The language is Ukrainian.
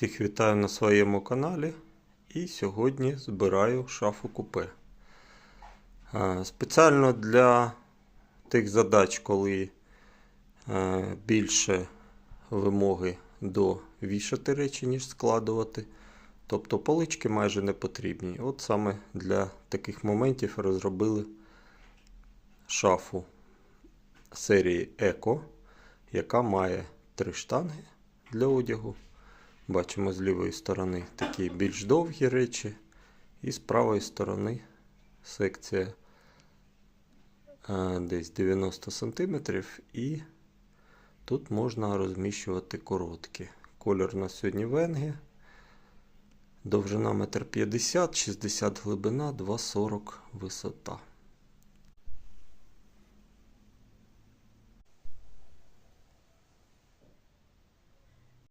Всіх вітаю на своєму каналі. І сьогодні збираю шафу купе. Е, Спеціально для тих задач, коли е, більше вимоги до вішати речі, ніж складувати. Тобто полички майже не потрібні. От саме для таких моментів розробили шафу серії Еко, яка має три штанги для одягу. Бачимо з лівої сторони такі більш довгі речі, і з правої сторони секція е, десь 90 см, і тут можна розміщувати короткі. Колір на сьогодні венги. Довжина 1,50 м, 60 глибина, 2,40 висота.